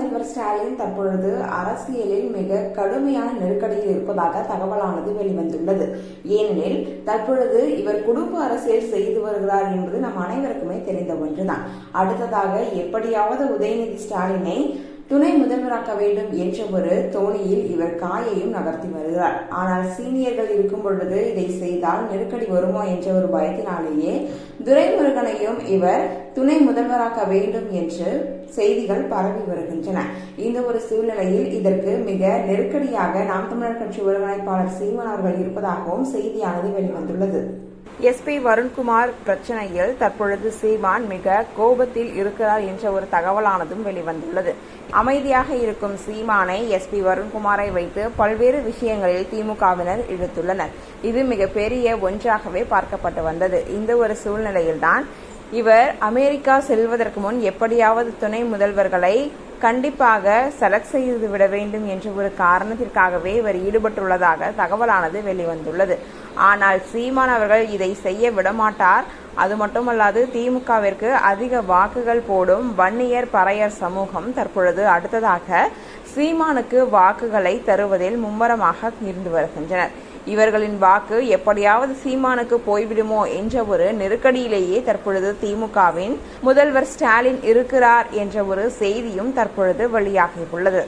முதல்வர் ஸ்டாலின் தற்பொழுது அரசியலில் மிக கடுமையான நெருக்கடியில் இருப்பதாக தகவலானது வெளிவந்துள்ளது. ஏனெனில் தற்பொழுது இவர் குடும்ப அரசியல் செய்து வருகிறார் என்பது நம் அனைவருக்குமே தெரிந்த ஒன்றுதான். அடுத்ததாக எப்படியாவது உதயநிதி ஸ்டாலினை துணை முதல்வராக்க வேண்டும் என்ற ஒரு தோணியில் இவர் காயையும் நகர்த்தி வருகிறார். ஆனால் சீனியர்கள் இருக்கும் பொழுது இதை செய்தால் நெருக்கடி வருமோ என்ற ஒரு பயத்தினாலேயே துரைமுருகனையும் இவர் துணை முதல்வராக்க வேண்டும் என்று செய்திகள் பரவி வருகின்றன. இந்த ஒரு சூழ்நிலையில் இதற்கு மிக நெருக்கடியாக நாம் தமிழர் கட்சி ஒருங்கிணைப்பாளர் சீமன் அவர்கள் இருப்பதாகவும் செய்தியானது வெளிவந்துள்ளது. எஸ்பி வருண்குமார் பிரச்சனையில் தற்பொழுது சீமான் மிக கோபத்தில் இருக்கிறார் என்ற ஒரு தகவலானதும் வெளிவந்துள்ளது. அமைதியாக இருக்கும் சீமானை எஸ்பி வருண்குமாரை வைத்து பல்வேறு விஷயங்களில் திமுகவினர் இழுத்துள்ளனர். இது மிகப்பெரிய ஒன்றாகவே பார்க்கப்பட்டு வந்தது. இந்த ஒரு சூழ்நிலையில்தான் இவர் அமெரிக்கா செல்வதற்கு முன் எப்படியாவது துணை முதல்வர்களை கண்டிப்பாக செலக்ட் செய்து விட வேண்டும் என்ற ஒரு காரணத்திற்காகவே இவர் ஈடுபட்டுள்ளதாக தகவலானது வெளிவந்துள்ளது. ஆனால் சீமான் அவர்கள் இதை செய்ய விடமாட்டார். அது மட்டுமல்லாது திமுகவிற்கு அதிக வாக்குகள் போடும் வன்னியர் பறையர் சமூகம் தற்பொழுது அடுத்ததாக சீமானுக்கு வாக்குகளை தருவதில் மும்முரமாக இருந்து வருகின்றனர். இவர்களின் வாக்கு எப்படியாவது சீமானுக்கு போய்விடுமோ என்ற ஒரு நெருக்கடியிலேயே தற்பொழுது திமுகவின் முதல்வர் ஸ்டாலின் இருக்கிறார் என்ற ஒரு செய்தியும் தற்பொழுது வெளியாகியுள்ளது.